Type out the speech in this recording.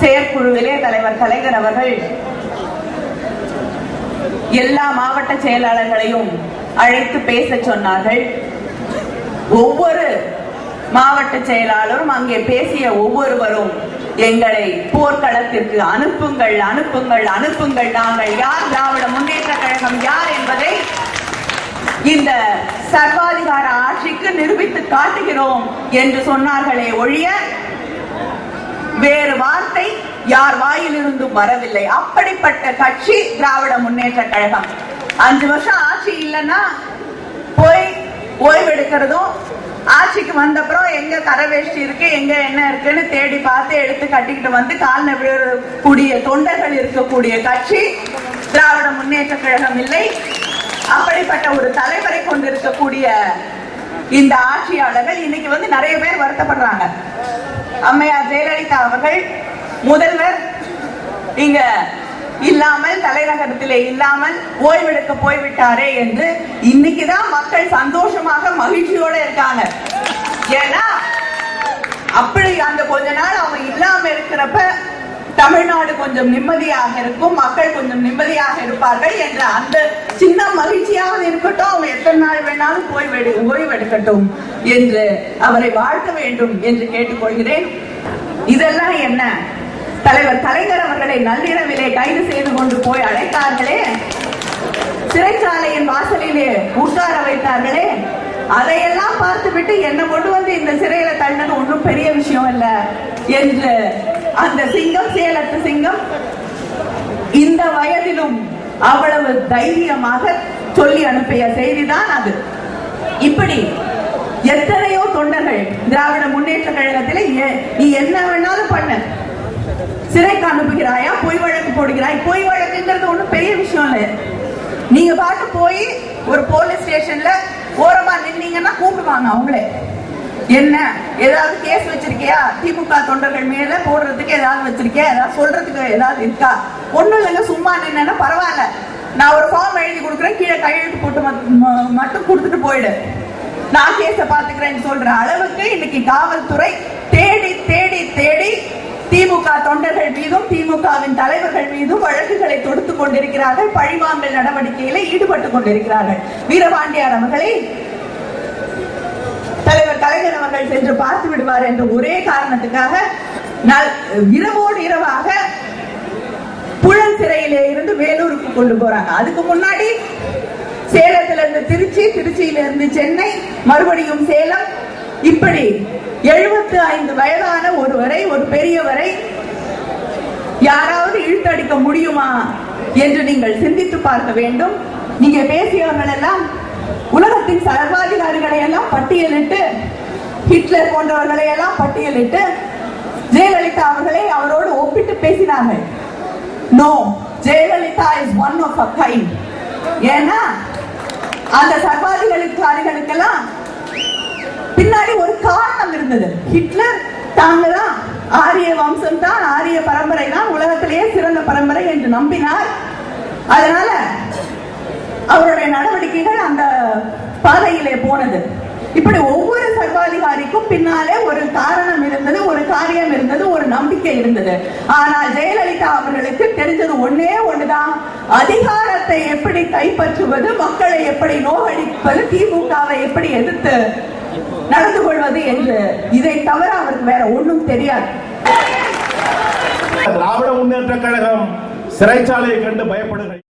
செயற்குழுவிலே தலைவர் கலைஞர் அவர்கள் எல்லா மாவட்ட செயலாளர்களையும் அழைத்து பேச சொன்னார்கள். ஒவ்வொரு மாவட்ட செயலாளரும் அங்கே பேசிய ஒவ்வொருவரும் எங்களை போர்க்களத்திற்கு அனுப்புங்கள் அனுப்புங்கள் அனுப்புங்கள். நாங்கள் யார் திராவிட முன்னேற்ற கழகம் யார் என்பதை இந்த சர்வாதிகார ஆட்சிக்கு நிரூபித்து காட்டுகிறோம் என்று சொன்னார்களே ஒழிய யார் வாயிலிருந்தும் வரவில்லை. அப்படிப்பட்ட கட்சி திராவிட முன்னேற்ற கழகம். அஞ்சு வருஷம் ஆட்சி இல்லைன்னா போய் ஓய்வெடுக்கிறதும் ஆட்சிக்கு வந்தப்புறம் எங்க கரவேஷ்டி இருக்கு எங்க என்ன இருக்குன்னு தேடி பார்த்து எடுத்து கட்டிக்கிட்டு வந்து கால் கூடிய தொண்டர்கள் இருக்கக்கூடிய கட்சி திராவிட முன்னேற்ற கழகம் இல்லை. அப்படிப்பட்ட ஒரு தலைவரை கொண்டிருக்கக்கூடிய இந்த ஆட்சியாளர்கள் இன்னைக்கு வந்து நிறைய பேர் வருத்தப்படுறாங்க. அம்மையார் ஜெயலலிதா அவர்கள் முதல்வர் இங்க இல்லாமல் தலைநகரத்திலே இல்லாமல் ஓய்வெடுக்க போய்விட்டாரே என்று இன்னைக்குதான் மக்கள் சந்தோஷமாக மகிழ்ச்சியோட இருக்காங்க. ஏன்னா அப்படி அந்த கொஞ்ச நாள் அவங்க இல்லாம இருக்கிறப்ப தமிழ்நாடு கொஞ்சம் நிம்மதியாக இருக்கும் மக்கள் கொஞ்சம் நிம்மதியாக இருப்பார்கள் என்ற அந்த சின்ன மகிழ்ச்சியாக இருக்கட்டும் அவங்க எத்தனை நாள் வேணாலும் போய் ஓய்வெடுக்கட்டும் என்று அவரை வாழ்த்த வேண்டும் என்று கேட்டுக்கொள்கிறேன். இதெல்லாம் என்ன? தலைவர் கலைஞர் அவர்களை நள்ளிரவிலே கைது செய்து கொண்டு போய் அழைத்தார்களே. சிறைச்சாலையின் வாசலிலே உட்கார வைத்தார்களே. அதையெல்லாம் பார்த்துவிட்டு என்ன கொண்டு வந்து இந்த சிறையில தள்ளது ஒன்றும் பெரிய விஷயம் இல்ல என்று அந்த சிங்கம் சேலத்து சிங்கம் இந்த வயதிலும் அவ்வளவு தைரியமாக சொல்லி அனுப்பிய செய்திதான் அது. இப்படி எத்தனையோ தொண்டர்கள் திராவிட முன்னேற்ற கழகத்தில் நீ என்ன வேணாலும் பண்ண. சிறைக்கு அனுப்புகிறாயா? பொய் வழக்கு போடுகிறாய்? பொய் வழக்குங்கிறது ஒண்ணு பெரிய விஷயம் இல்லை. நீங்க பாட்டு போய் ஒரு போலீஸ் ஸ்டேஷன்ல ஓரமா நின்னீங்கன்னா கூப்பிடுவாங்க அவங்களே. என்ன? ஏதாவது கேஸ் வச்சிருக்கியா? திமுக தொண்டர்கள் மேல போடுறதுக்கு ஏதாவது வச்சிருக்கியா? ஏதாவது சொல்றதுக்கு ஏதாவது இருக்கா? ஒண்ணும் இல்லைங்க சும்மா நின்னா பரவாயில்ல. நான் ஒரு ஃபார்ம் எழுதி கொடுக்குறேன் கீழே கையெழுத்து போட்டு மட்டும் கொடுத்துட்டு போயிடு. நான் கேஸ பாத்துக்கிறேன்னு சொல்ற அளவுக்கு இன்னைக்கு காவல்துறை தேடி தேடி தேடி திமுக தொண்டர்கள் மீதும் திமுகவின் தலைவர்கள் மீதும் வழக்குகளை தொடுத்துக் கொண்டிருக்கிறார்கள். பழிவாங்கல் நடவடிக்கையில ஈடுபட்டுக் கொண்டிருக்கிறார்கள். வீரபாண்டியார் அவர்களை தலைவர் கலைஞர் அவர்கள் சென்று பார்த்து விடுவார் என்ற ஒரே காரணத்துக்காக இரவோடு இரவாக புழல் சிறையிலே இருந்து வேலூருக்கு கொண்டு போறாங்க. அதுக்கு முன்னாடி சேலத்துல இருந்து திருச்சி திருச்சியில இருந்து சென்னை மறுபடியும் சேலம் இப்படி எழுபத்து ஐந்து வயதான ஒருவரை ஒரு பெரியவரை யாராவது இழுத்தடிக்க முடியுமா என்று நீங்கள் சிந்தித்து பார்க்க வேண்டும். நீங்க பேசியவர்கள் எல்லாம் உலகத்தின் சர்வாதிகாரிகளை எல்லாம் பட்டியலிட்டு ஹிட்லர் போன்றவர்களை எல்லாம் பட்டியலிட்டு ஜெயலலிதா அவர்களை அவரோடு ஒப்பிட்டு பேசினார்கள். No Jayalalithaa is one of a kind ஏன்னா அந்த சர்வாதிகாரிகளுக்கெல்லாம் பின்னாடி ஒரு காரணம் இருந்தது. ஹிட்லர் தாங்க தான் ஆரிய வம்சம் தான் ஆரிய பரம்பரை தான் உலகத்திலேயே சிறந்த பரம்பரை என்று நம்பினார். அதனால அவருடைய நடவடிக்கைகள் அந்த பாதையிலே போனது. இப்படி ஒவ்வொரு சர்வாதிகாரிக்கும் பின்னாலே ஒரு காரணம் இருந்தது ஒரு காரியம் இருந்தது ஒரு நம்பிக்கை இருந்தது. ஆனால் ஜெயலலிதா அவர்களுக்கு தெரிஞ்சது ஒன்னே ஒண்ணுதான். அதிகாரத்தை எப்படி கைப்பற்றுவது மக்களை எப்படி நோகடிப்பது திமுகவை எப்படி எதிர்த்து நடந்து கொள்வது என்று இதை தவிர அவருக்கு வேற ஒன்றும் தெரியாது. திராவிட முன்னேற்ற கழகம் சிறைச்சாலையை கண்டு பயப்படுகிறது.